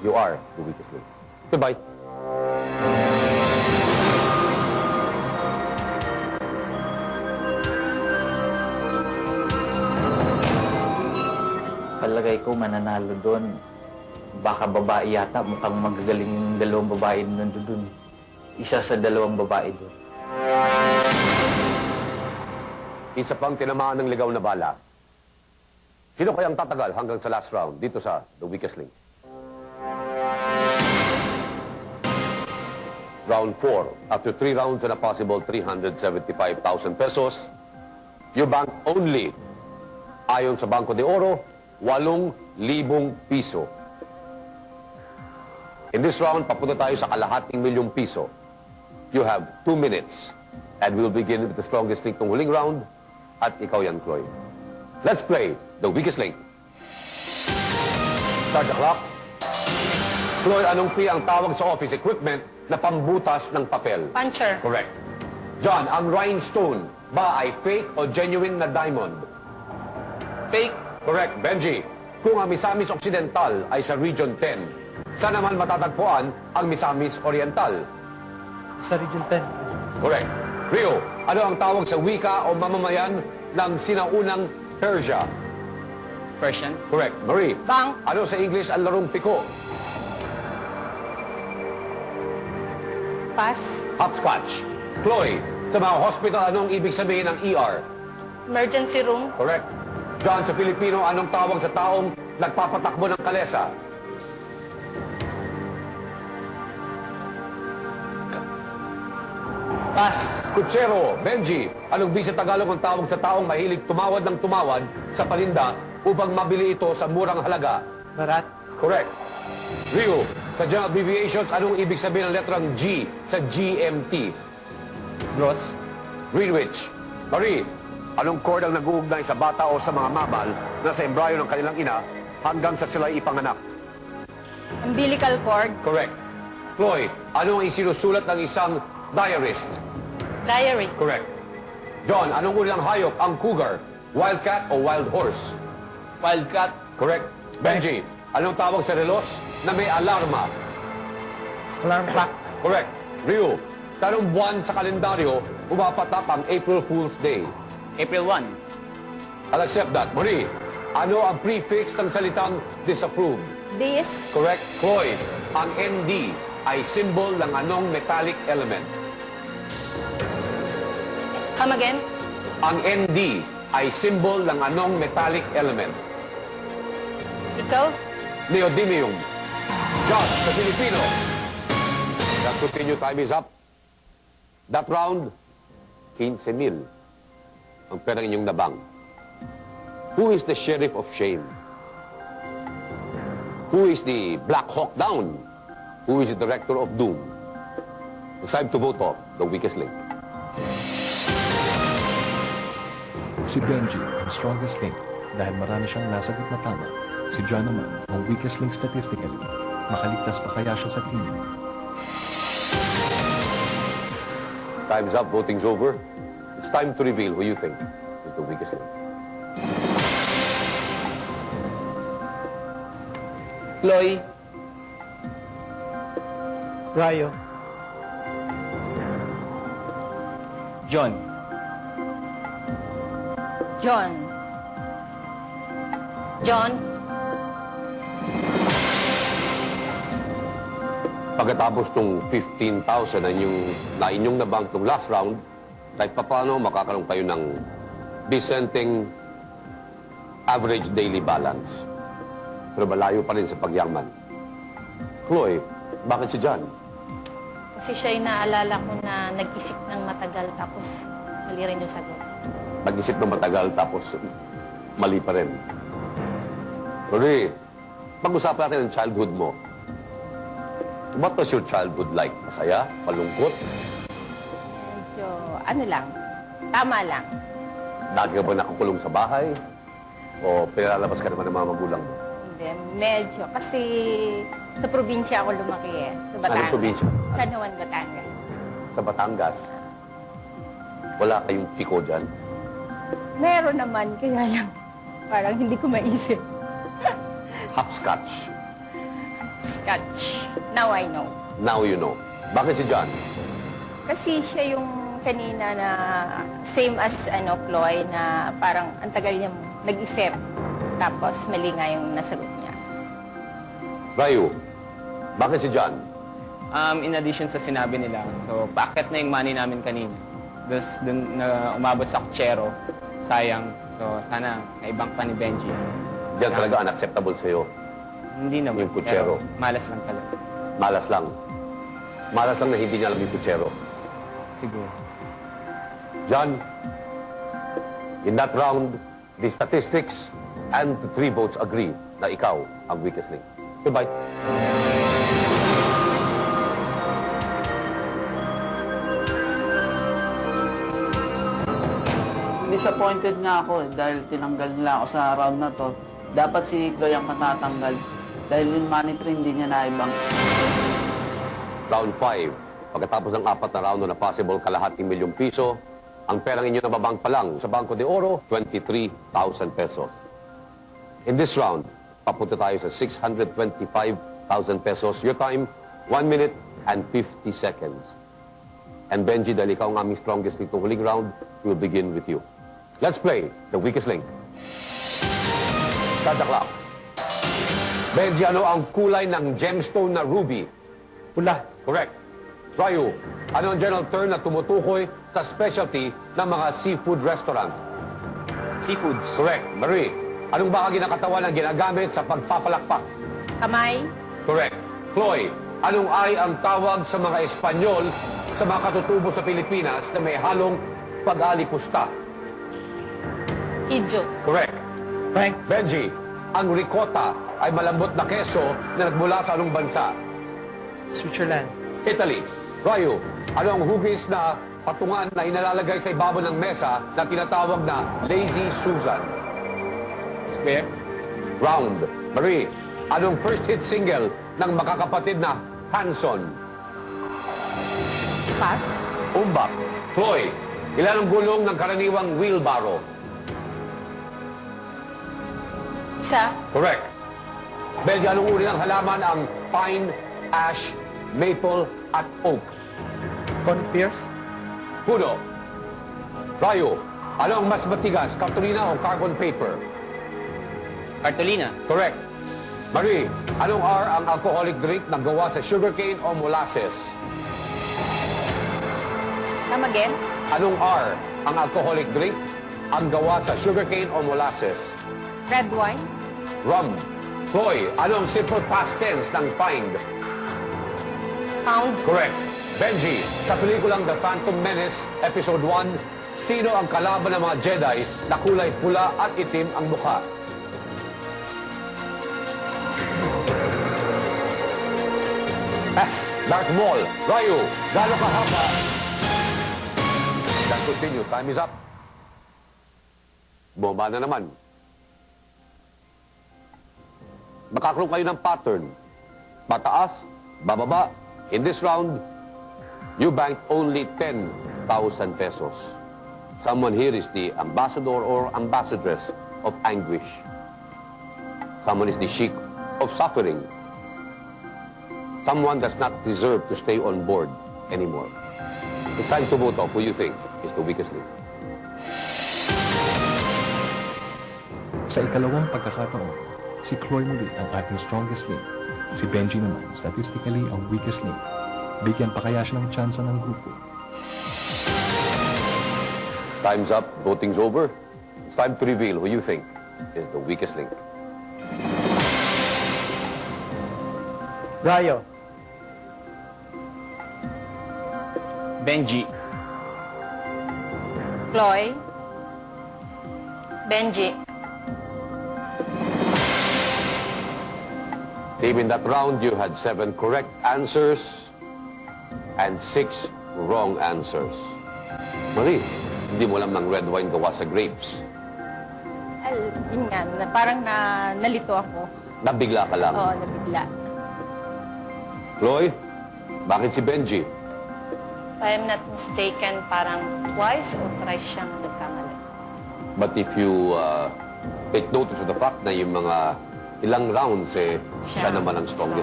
You are the weakest link. Goodbye. Palagay ko mananalo doon. Baka babae yata, mukhang magagaling yung dalawang babae na nandun doon. Isa sa dalawang babae doon. Isa pang tinamaan ng ligaw na bala. Sino kayang tatagal hanggang sa last round dito sa The Weakest Link? Round 4. After three rounds and a possible 375,000 pesos, bank only, ayon sa Bangko de Oro, 8,000 piso. In this round, papunta tayo sa kalahating milyong piso. You have two minutes. And we'll begin with the strongest link ng huling round. At ikaw yan, Chloe. Let's play the weakest link. Start the clock. Chloe, anong P ang tawag sa office equipment na pambutas ng papel? Puncher. Correct. John, ang rhinestone ba ay fake o genuine na diamond? Fake! Correct. Benji, kung ang Misamis Occidental ay sa Region 10, saan naman matatagpuan ang Misamis Oriental? Sa Region 10. Correct. Rio, ano ang tawag sa wika o mamamayan ng sinaunang Persia? Persian? Correct. Marie, Bank. ano sa English ang larong piko? Pass. Hopscotch. Chloe, sa mga hospital, anong ibig sabihin ng ER? Emergency room. Correct. John, sa Pilipino, anong tawag sa taong nagpapatakbo ng kalesa? Pass! Kutsero, Benji, anong bisa Tagalog ang tawag sa taong mahilig tumawad ng tumawad sa paninda upang mabili ito sa murang halaga? Barat. Correct. Rio, sa general abbreviations, anong ibig sabihin ng letrang G sa GMT? Gross. Greenwich. Marie, anong chord ang nag-uugnay sa bata o sa mga mabal na sa embryo ng kanilang ina hanggang sa sila'y ipanganak? Umbilical cord. Correct. Chloe, ano ang isinusulat ng isang diarist? Diary. Correct. John, anong ulang hayop ang cougar? Wildcat o wild horse? Wildcat? Correct. Benji, anong tawag sa relos na may alarma? Alarm clock. Correct. Rio, tanong buwan sa kalendaryo umapatak ang April Fool's Day? April 1. I'll accept that. Marie, ano ang prefix ng salitang disapprove? This. Correct. Chloe, ang ND ay symbol ng anong metallic element? Come again. Ang ND ay symbol ng anong metallic element? Ikaw. Neodymium. Josh, sa Filipino. That continue time is up. That round, 15 mil. Ang perang inyong nabang. Who is the sheriff of shame? Who is the Black Hawk Down? Who is the director of doom? Time to vote off the weakest link. Si Benji, ang strongest link, dahil marami siyang nasagot na tama. Si John naman, ang weakest link statistically. Makaligtas pa kaya siya sa team? Time's up, voting's over. It's time to reveal who you think is the weakest link. Chloe? Ryo. John? John. John. Pagkatapos tong 15,000 na inyong, na inyong nabank tong last round, kahit paano makakaroon kayo ng dissenting average daily balance. Pero malayo pa rin sa pagyaman. Chloe, bakit si John? Kasi siya yung naalala ko na nag-isip ng matagal tapos mali rin yung sagot. Nag-isip ng matagal tapos mali pa rin. Chloe, pag-usapan natin ang childhood mo. What was your childhood like? Masaya? Palungkot? Medyo, ano lang, tama lang. Lagi ka ba nakakulong sa bahay? O pinalalabas ka naman ng mga magulang mo? Hindi, medyo. Kasi sa probinsya ako lumaki eh. Sa Batangas. probinsya? Kanuan, Batangas. Sa Batangas? Wala kayong piko dyan? Meron naman, kaya lang parang hindi ko maisip. Hopscotch. Scotch. Now I know. Now you know. Bakit si John? Kasi siya yung kanina na same as ano, Chloe, na parang ang tagal niya nag-isip. Tapos mali nga yung nasagot niya. Ryu, bakit si John? Um, in addition sa sinabi nila, so packet na yung money namin kanina. Tapos dun na umabot sa kutsero, sayang. So sana naibang pa ni Benji. Diyan talaga unacceptable sa'yo. Hindi naman. Yung kutsero. pero Malas lang pala. Malas lang. Malas lang na hindi niya alam yung kutsero. Siguro. John, in that round, the statistics and the three votes agree na ikaw ang weakest link. Goodbye. Disappointed nga ako eh, dahil tinanggal nila ako sa round na to. Dapat si Chloe ang matatanggal dahil yung tree hindi niya naibang. Round 5. Pagkatapos ng apat na round na possible kalahating milyong piso, ang perang inyo nababang pa lang sa Bangko de Oro, 23,000 pesos. In this round, papunta tayo sa 625,000 pesos. Your time, 1 minute and 50 seconds. And Benji, dahil ikaw ang aming strongest dito huling round, we'll begin with you. Let's play the weakest link. Start the clock. Benji, ano ang kulay ng gemstone na ruby? Pula. Correct. Ryu, ano ang general term na tumutukoy sa specialty ng mga seafood restaurant? Seafoods. Correct. Marie, anong bahagi ng katawan ang ginagamit sa pagpapalakpak? Kamay, Correct. Chloe, anong ay ang tawag sa mga Espanyol sa mga katutubo sa Pilipinas na may halong pag-alipusta? Hidjo. Correct. Frank. Benji, ang ricotta ay malambot na keso na nagmula sa anong bansa? Switzerland. Italy. Ryu, ano ang hugis na patungan na inalalagay sa ibabaw ng mesa na tinatawag na Lazy Susan? Square. Round. Marie, anong first hit single ng makakapatid na Hanson? pass, Umbak. Chloe, ilan ang gulong ng karaniwang wheelbarrow? isa, Correct. Benji, anong uri ng halaman ang pine, ash, maple, at oak? Con Pierce. Puno. Ryu, ano ang mas matigas, cartolina o carbon paper? Cartolina. Correct. Marie, anong R ang alcoholic drink na gawa sa sugarcane o molasses? come again, Anong R ang alcoholic drink ang gawa sa sugarcane o molasses? red wine, Rum. Chloe, anong simple past tense ng find? pound, Correct. Benji, sa pelikulang The Phantom Menace, Episode 1, sino ang kalaban ng mga Jedi na kulay pula at itim ang mukha? S. Darth Maul. Ryu, gano'ng kahaba? Let's continue. Time is up. Bumaba na naman. Makakaroon kayo ng pattern. Pataas, bababa. In this round, you banked only 10,000 pesos. Someone here is the ambassador or ambassadress of anguish. Someone is the sheik of suffering. Someone does not deserve to stay on board anymore. It's time to vote off who you think is the weakest link. Sa ikalawang pagkakataon, si Chloe muli ang ating strongest link. Si Benji naman, statistically, ang weakest link. Bigyan pa kaya siya ng tsansa ng grupo. Time's up. Voting's over. It's time to reveal who you think is the weakest link. Ryo. Benji. Chloe, Benji. Team, in that round, you had seven correct answers and six wrong answers. Marie, hindi mo alam ng red wine gawa sa grapes. al, yun nga, na, parang na, nalito ako. Nabigla ka lang. Oo, nabigla. Chloe, bakit si Benji? If I'm not mistaken, parang twice or thrice siyang nagkamali. But if you uh, take notice of the fact na yung mga ilang rounds, eh, siya, Siya. naman ang strongest